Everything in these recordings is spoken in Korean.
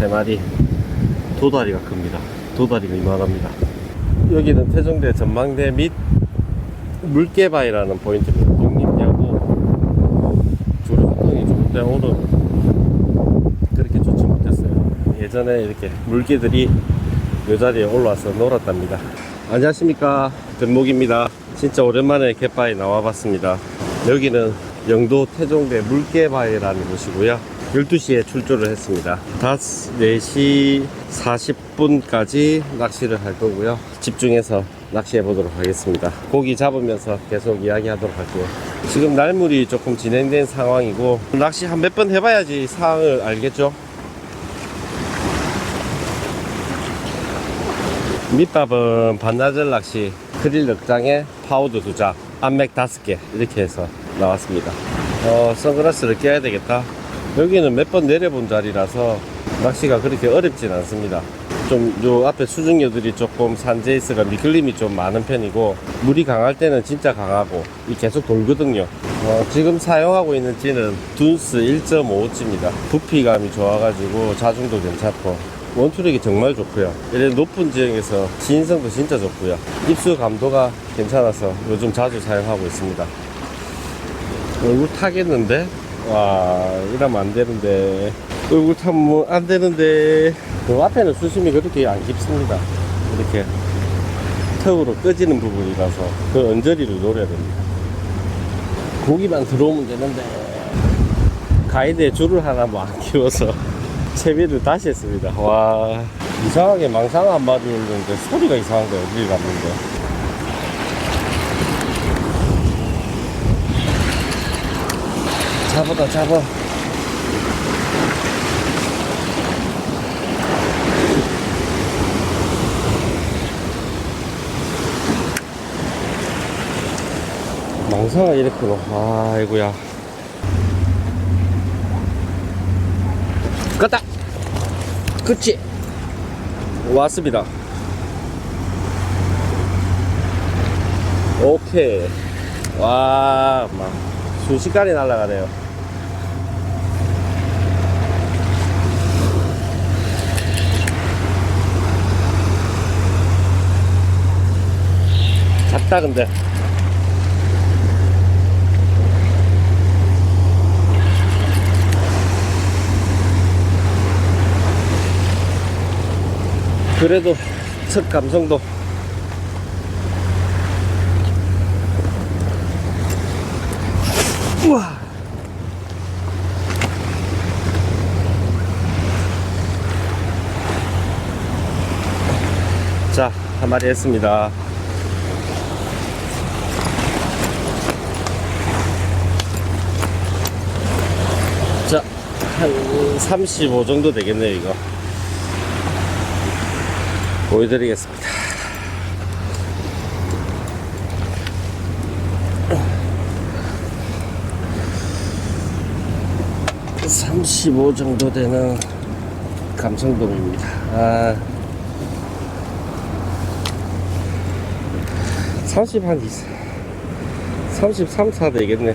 세 마리 도다리가 큽니다. 도다리가 이만합니다. 여기는 태종대 전망대 및 물개바위라는 포인트입니다. 독립야구 주로 활동이 좋은데 오늘 그렇게 좋지 못했어요. 예전에 이렇게 물개들이 이 자리에 올라와서 놀았답니다. 안녕하십니까. 변목입니다. 진짜 오랜만에 갯바위 나와봤습니다. 여기는 영도 태종대 물개바위라는 곳이고요. 12시에 출조를 했습니다. 4시 40분까지 낚시를 할 거고요. 집중해서 낚시해 보도록 하겠습니다. 고기 잡으면서 계속 이야기하도록 할게요. 지금 날물이 조금 진행된 상황이고 낚시 한 몇 번 해봐야지 상황을 알겠죠? 밑밥은 반나절 낚시 크릴 넉 장에 파우더 두 장, 암맥 다섯 개 이렇게 해서 나왔습니다. 어, 선글라스를 껴야 되겠다. 여기는 몇 번 내려본 자리라서 낚시가 그렇게 어렵진 않습니다. 좀 요 앞에 수중녀들이 조금 산재있어가 미끌림이 좀 많은 편이고 물이 강할 때는 진짜 강하고 이 계속 돌거든요. 어, 지금 사용하고 있는 찌는 둔스 1.5찌입니다. 부피감이 좋아가지고 자중도 괜찮고 원투력이 정말 좋고요. 이래 높은 지역에서 지인성도 진짜 좋고요. 입수 감도가 괜찮아서 요즘 자주 사용하고 있습니다. 얼굴 타겠는데? 와, 이러면 안 되는데. 얼굴 타면 안 되는데. 그 앞에는 수심이 그렇게 안 깊습니다. 이렇게 턱으로 꺼지는 부분이라서 그 언저리를 노려야 됩니다. 고기만 들어오면 되는데. 가이드에 줄을 하나 뭐안 끼워서 채비를 다시 했습니다. 와, 이상하게 망상 한 마리 올렸는데 소리가 이상한 거예요. 어디를 갔는데. 잡아다 잡아. 망상아 이렇게 놓 아이고야. 갔다! 그치? 왔습니다. 오케이. 와 막 순식간에 날아가네요 작다 근데. 그래도 첫 감성도. 우와. 자, 한 마리 했습니다. 한 35 정도 되겠네요, 이거. 보여드리겠습니다. (35) 정도 되는 감성돔입니다. 아, 30 한, 33, 4 되겠네.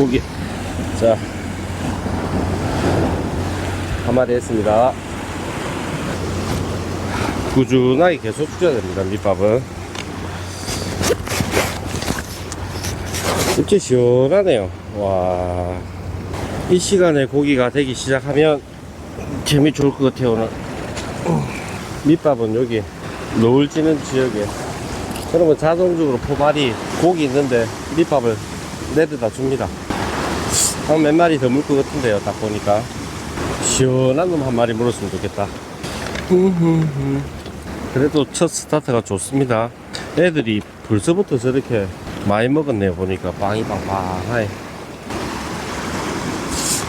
고기. 자, 한 마리 했습니다. 꾸준하게 계속 줘야 됩니다, 밑밥은. 진짜 시원하네요. 와. 이 시간에 고기가 되기 시작하면 재미 좋을 것 같아요, 오늘. 밑밥은 여기 노을 지는 지역에 그러면 자동적으로 포발이 고기 있는데 밑밥을 내드다 줍니다 한 몇 마리 더 물 것 같은데요 딱 보니까. 시원한 놈 한 마리 물었으면 좋겠다. 그래도 첫 스타트가 좋습니다. 애들이 벌써부터 저렇게 많이 먹었네요 보니까. 빵이 빵빵하게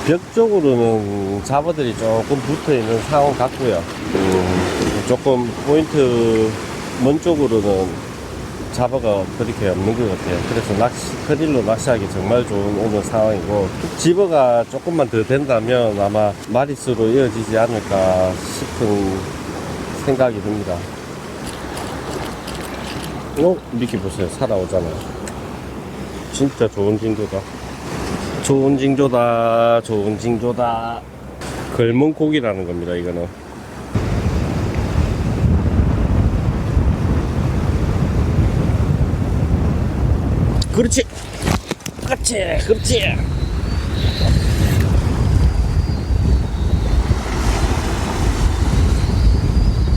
벽 쪽으로는 잡어들이 조금 붙어 있는 상황 같고요. 음, 조금 포인트 먼 쪽으로는 잡어가 그렇게 없는 것 같아요. 그래서 낚시, 크릴로 낚시하기 정말 좋은 오늘 상황이고, 집어가 조금만 더 된다면 아마 마리수로 이어지지 않을까 싶은 생각이 듭니다. 어? 미끼 보세요. 살아오잖아요. 진짜 좋은 진도다. 좋은 징조다 좋은 징조다 걸문 고기라는 겁니다 이거는 그렇지. 그렇지 그렇지.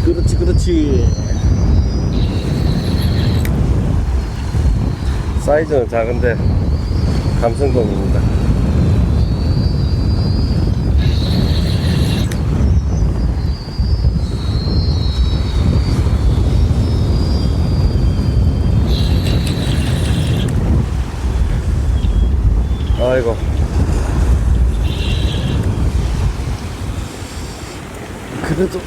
그렇지 그렇지. 사이즈는 작은데 감성돔입니다 아이고. 그래도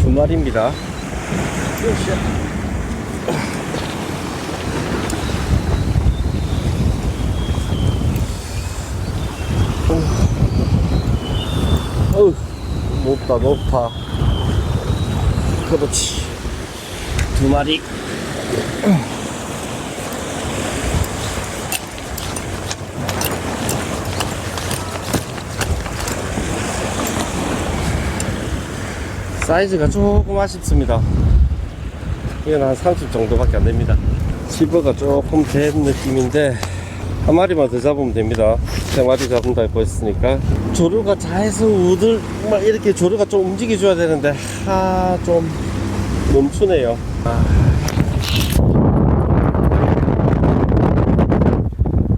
두 마리입니다. 어우 높다 높아. 그렇지. 두 마리 사이즈가 조금 아쉽습니다. 이건 한 30 정도밖에 안 됩니다. 실버가 조금 된 느낌인데 한 마리만 더 잡으면 됩니다. 세 마리 잡는다고 했으니까. 조류가 자에서 우들 막 이렇게 조류가 좀 움직여 줘야 되는데 하좀 멈추네요. 아.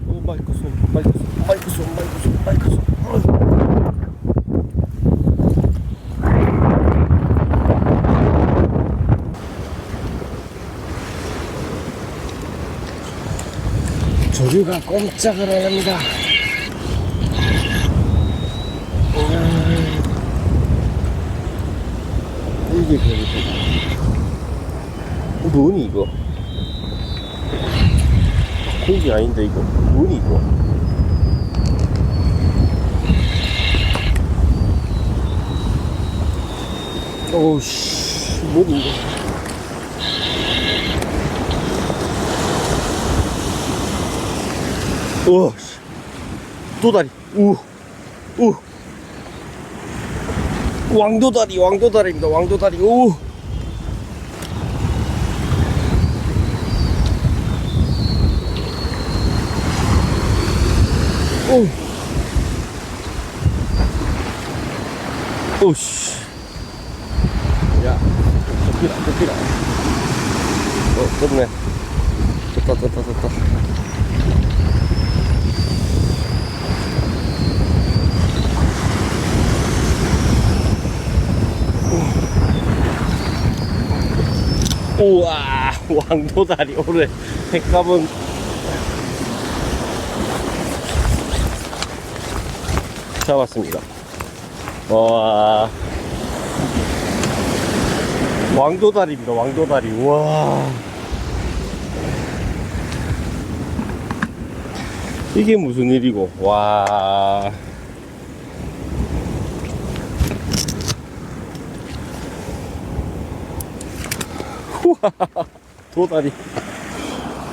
오 마이크 손 마이크 손 마이크 손 마이크 손 마이크 손 어이. 조류가 꼼짝을 안 합니다. 음. 이게 별이다. 뭐니 이거? 고기 아닌데 이거 뭐니 이거? 오우씨 뭐니 이거? 우와, 씨. 도다리, 우, 우. 왕도다리, 왕도다리입니다, 왕도다리, 우. 오. 오씨. 야, 덮이라, 덮이라. 어, 떴네. 떴다, 떴다, 떴다. 우와 왕도다리 오늘 횟감은 잡았습니다. 와. 왕도다리입니다 왕도다리. 우와. 이게 무슨 일이고? 와 도다리.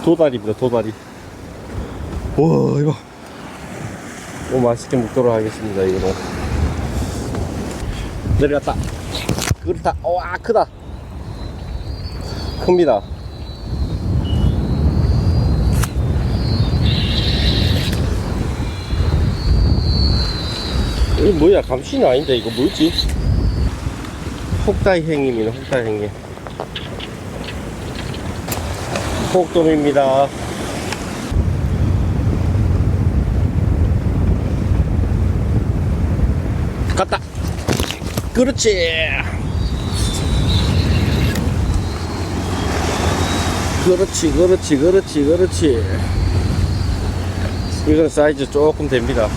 도다리입니다 도다리. 와 이거. 오 맛있게 먹도록 하겠습니다 이거는 내려갔다. 그렇다. 와 크다. 큽니다. 이거 뭐야 감시는 아닌데 이거 뭐지? 혹다이 행입니다 혹다이 행님 폭돔입니다. 갔다. 그렇지. 그렇지, 그렇지, 그렇지, 그렇지. 이건 사이즈 조금 됩니다.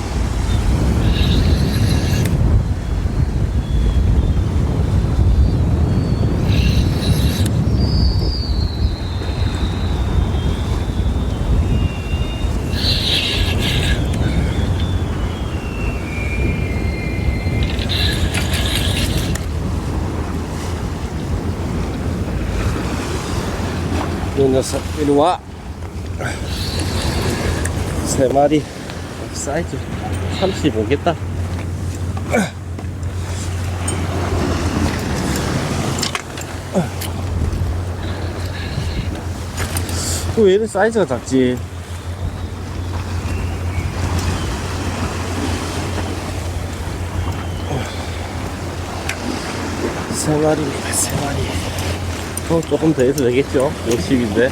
녀석, 이리 와. 세 마리 사이즈 35겠다 왜 이렇게 사이즈가 작지? 세 마리입니다, 세 마리. 어, 조금 더 해도 되겠죠? 60인데.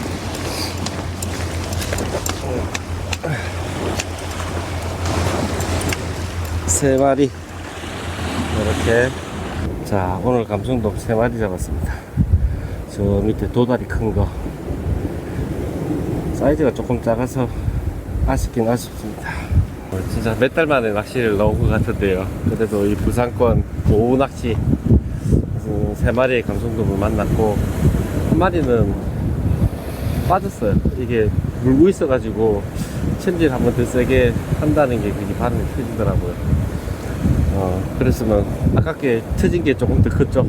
세 마리. 이렇게. 자, 오늘 감성돔 세 마리 잡았습니다. 저 밑에 도다리 큰 거. 사이즈가 조금 작아서 아쉽긴 아쉽습니다. 어, 진짜 몇 달 만에 낚시를 나온 것 같은데요. 그래도 이 부산권 오후 낚시 음, 세 마리의 감성돔을 만났고 한 마리는 빠졌어요. 이게 물고 있어가지고 챔질 한번 더 세게 한다는 게 그게 반응이 터지더라고요. 어, 그랬으면 아깝게 터진 게 조금 더 컸죠.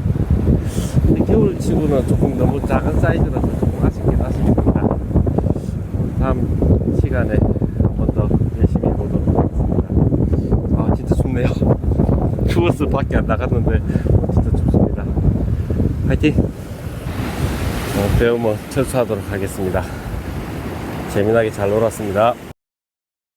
겨울 치고는 조금 너무 작은 사이즈라서 조금 아쉽긴 아쉽습니다. 다음 시간에 한번 더 열심히 보도록 하겠습니다. 아 진짜 춥네요. 추워서 밖에 안 나갔는데. 화이팅! 어, 배움은 철수하도록 하겠습니다. 재미나게 잘 놀았습니다.